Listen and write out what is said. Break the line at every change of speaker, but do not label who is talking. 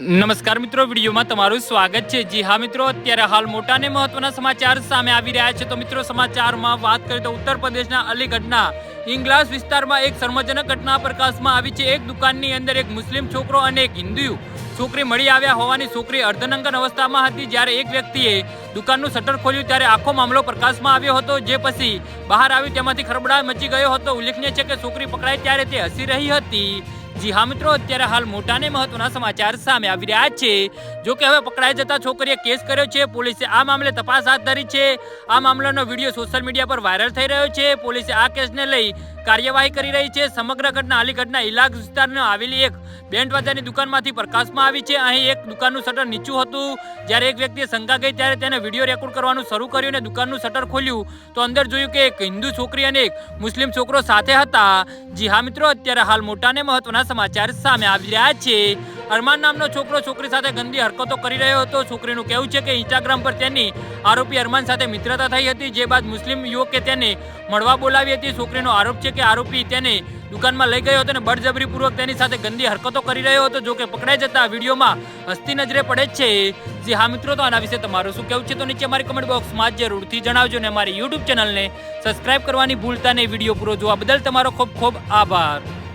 નમસ્કાર મિત્રો, વિડીયોમાં તમારું સ્વાગત છે. જી હા મિત્રો, અત્યારે હાલ મોટા ને મહત્વના સમાચાર સામે આવી રહ્યા છે. તો મિત્રો, સમાચારમાં વાત કરીએ તો ઉત્તર પ્રદેશના અલીગઢના ઇંગ્લાસ વિસ્તારમાં એક શર્મજનક ઘટના પ્રકાશમાં આવી છે. એક દુકાનની અંદર એક મુસ્લિમ છોકરો અને એક હિન્દુ છોકરી મળી આવ્યા હોવાની છોકરી અર્ધનંગન અવસ્થામાં હતી. જ્યારે એક વ્યક્તિએ દુકાનનું શટર ખોલ્યું ત્યારે આખો મામલો પ્રકાશમાં આવ્યો હતો. જે પછી બહાર આવ્યું, તેમાંથી ખરબડાટ મચી ગયો હતો. ઉલ્લેખનીય છે કે છોકરી પકડાઈ ત્યારે તે હસી રહી હતી. જી હા મિત્રો અત્યારે હાલ મોટા અને મહત્વના સમાચાર સામે આવી રહ્યા છે. જો કે હવે પકડાઈ જતા છોકરીએ કેસ કર્યો છે, પોલીસે આ મામલે તપાસ હાથ ધરી છે. આ મામલાનો વીડિયો સોશિયલ મીડિયા પર વાયરલ થઈ રહ્યો છે. પોલીસે આ કેસને લઈ કાર્યવાહી કરી રહી છે. સમગ્ર ઘટના અલીગઢના ઇલાક વિસ્તારમાં આવેલી એક બેન્ડ વાજાની દુકાનમાંથી પ્રકાશમાં આવી છે. અહીં એક દુકાનનું શટર નીચું હતું. જ્યારે એક વ્યક્તિએ શંકા ગઈ ત્યારે તેને વીડિયો રેકોર્ડ કરવાનું શરૂ કર્યું અને દુકાનનું શટર ખોલ્યું. તો અંદર જોયું કે એક હિન્દુ છોકરી અને એક મુસ્લિમ છોકરો સાથે હતા. જી હા મિત્રો, અત્યારે હાલ મોટા અને મહત્વના સમાચાર સામે આવી રહ્યા છે. અરમાન નામનો છોકરો છોકરી સાથે ગંદી હરકતો કરી રહ્યો હતો. છોકરીનું કહેવું છે કે ઇન્સ્ટાગ્રામ પર તેની આરોપી અરમાન સાથે મિત્રતા થઈ હતી, જે બાદ મુસ્લિમ યુવકે તેને મળવા બોલાવી હતી. છોકરીનો આરોપ છે કે આરોપી તેને દુકાનમાં લઈ ગયો હતો અને બળજબરીપૂર્વક તેની સાથે ગંદી હરકતો કરી રહ્યો હતો. જો કે પકડાઈ જતા વિડીયોમાં હસ્તી નજરે પડે જ છે. જે હા મિત્રો, તો આના વિશે તમારું શું કહેવું છે તો નીચે મારી કમેન્ટ બોક્સમાં જરૂરથી જણાવજો અને અમારી યુટ્યુબ ચેનલને સબસ્ક્રાઇબ કરવાની ભૂલતા નહીં. વીડિયો પૂરો જોવા બદલ તમારો ખૂબ ખૂબ આભાર.